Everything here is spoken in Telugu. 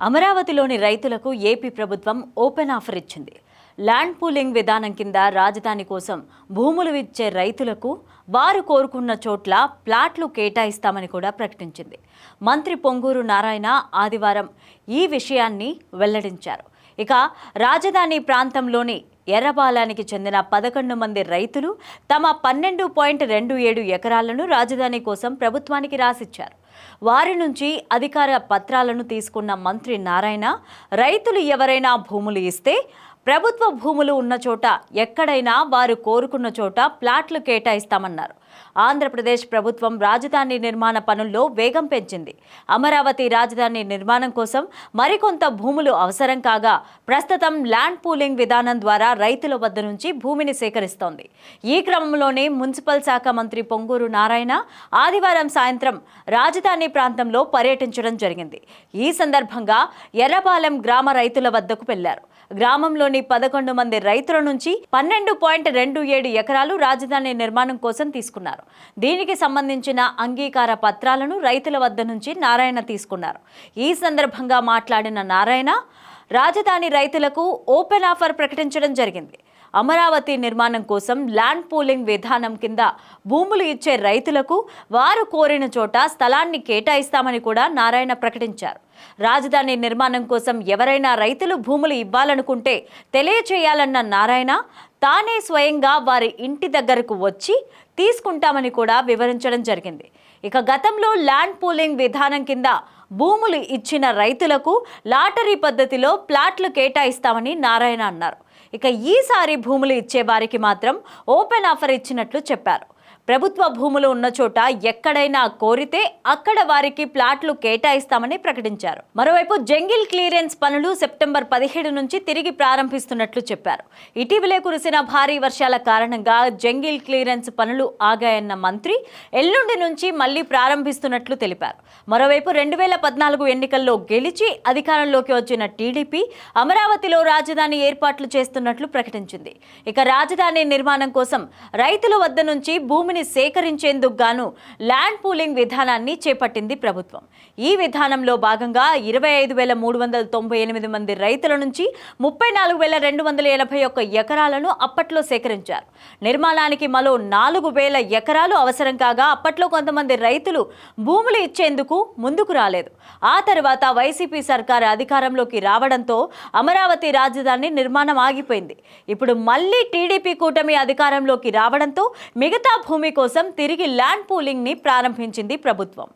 అమరావతిలోని రైతులకు ఏపీ ప్రభుత్వం ఓపెన్ ఆఫర్ ఇచ్చింది. ల్యాండ్ పూలింగ్ విధానం కింద రాజధాని కోసం భూములు ఇచ్చే రైతులకు వారు కోరుకున్న చోట్ల ప్లాట్లు కేటాయిస్తామని కూడా ప్రకటించింది. మంత్రి పొంగూరు నారాయణ ఆదివారం ఈ విషయాన్ని వెల్లడించారు. ఇక రాజధాని ప్రాంతంలోని ఎర్రపాలానికి చెందిన పదకొండు మంది రైతులు తమ పన్నెండు పాయింట్ రెండు ఏడు ఎకరాలను రాజధాని కోసం ప్రభుత్వానికి రాసిచ్చారు. వారి నుంచి అధికార పత్రాలను తీసుకున్న మంత్రి నారాయణ రైతులు ఎవరైనా భూములు ఇస్తే ప్రభుత్వ భూములు ఉన్న చోట ఎక్కడైనా వారు కోరుకున్న చోట ప్లాట్లు కేటాయిస్తామన్నారు. ఆంధ్రప్రదేశ్ ప్రభుత్వం రాజధాని నిర్మాణ పనుల్లో వేగం పెంచింది. అమరావతి రాజధాని నిర్మాణం కోసం మరికొంత భూములు అవసరం కాగా ప్రస్తుతం ల్యాండ్ పూలింగ్ విధానం ద్వారా రైతుల వద్ద నుంచి భూమిని సేకరిస్తోంది. ఈ క్రమంలోనే మున్సిపల్ శాఖ మంత్రి పొంగూరు నారాయణ ఆదివారం సాయంత్రం రాజధాని ప్రాంతంలో పర్యటించడం జరిగింది. ఈ సందర్భంగా ఎర్రపాలెం గ్రామ రైతుల వద్దకు వెళ్ళారు గ్రామంలోని పదకొండు మంది రైతుల నుంచి పన్నెండు పాయింట్ రెండు ఏడు ఎకరాలు రాజధాని నిర్మాణం కోసం తీసుకున్నారు. దీనికి సంబంధించిన అంగీకార పత్రాలను రైతుల వద్ద నుంచి నారాయణ తీసుకున్నారు. ఈ సందర్భంగా మాట్లాడిన నారాయణ రాజధాని రైతులకు ఓపెన్ ఆఫర్ ప్రకటించడం జరిగింది. అమరావతి నిర్మాణం కోసం ల్యాండ్ పూలింగ్ విధానం కింద భూములు ఇచ్చే రైతులకు వారు కోరిన చోట స్థలాన్ని కేటాయిస్తామని కూడా నారాయణ ప్రకటించారు. రాజధాని నిర్మాణం కోసం ఎవరైనా రైతులు భూములు ఇవ్వాలనుకుంటే తెలియచేయాలన్న నారాయణ తానే స్వయంగా వారి ఇంటి దగ్గరకు వచ్చి తీసుకుంటామని కూడా వివరించడం జరిగింది. ఇక గతంలో ల్యాండ్ పూలింగ్ విధానం కింద భూములు ఇచ్చిన రైతులకు లాటరీ పద్ధతిలో ప్లాట్లు కేటాయిస్తామని నారాయణ అన్నారు. ఇక ఈసారి భూములు ఇచ్చే వారికి మాత్రం ఓపెన్ ఆఫర్ ఇచ్చినట్లు చెప్పారు. ప్రభుత్వ భూములు ఉన్న చోట ఎక్కడైనా కోరితే అక్కడ వారికి ప్లాట్లు కేటాయిస్తామని ప్రకటించారు. మరోవైపు జంగిల్ క్లియరెన్స్ పనులు సెప్టెంబర్ పదిహేడు నుంచి తిరిగి ప్రారంభిస్తున్నట్లు చెప్పారు. ఇటీవలే కురిసిన భారీ వర్షాల కారణంగా జంగిల్ క్లియరెన్స్ పనులు ఆగాయన్న మంత్రి ఎల్లుండి నుంచి మళ్ళీ ప్రారంభిస్తున్నట్లు తెలిపారు. మరోవైపు రెండు వేల పద్నాలుగు ఎన్నికల్లో గెలిచి అధికారంలోకి వచ్చిన టీడీపీ అమరావతిలో రాజధాని ఏర్పాట్లు చేస్తున్నట్లు ప్రకటించింది. ఇక రాజధాని నిర్మాణం కోసం రైతుల వద్ద నుంచి భూమి భూమిని సేకరించేందుకు గాను ల్యాండ్ పూలింగ్ విధానాన్ని చేపట్టింది ప్రభుత్వం. ఈ విధానంలో భాగంగా ఇరవై ఐదు వేల మూడు వందల తొంభై ఎనిమిది మంది రైతుల నుంచి ముప్పై నాలుగు వేల రెండు వందల ఎనభై ఒక్క ఎకరాలను అప్పట్లో సేకరించారు. నిర్మాణానికి మరో నాలుగు వేల ఎకరాలు అవసరం కాగా అప్పట్లో కొంతమంది రైతులు భూములు ఇచ్చేందుకు ముందుకు రాలేదు. ఆ తర్వాత వైసీపీ సర్కారు అధికారంలోకి రావడంతో అమరావతి రాజధాని నిర్మాణం ఆగిపోయింది. ఇప్పుడు మళ్ళీ టీడీపీ కూటమి అధికారంలోకి రావడంతో మిగతా భూమి భూమి కోసం తిరిగి ల్యాండ్ పూలింగ్ని ప్రారంభించింది ప్రభుత్వం.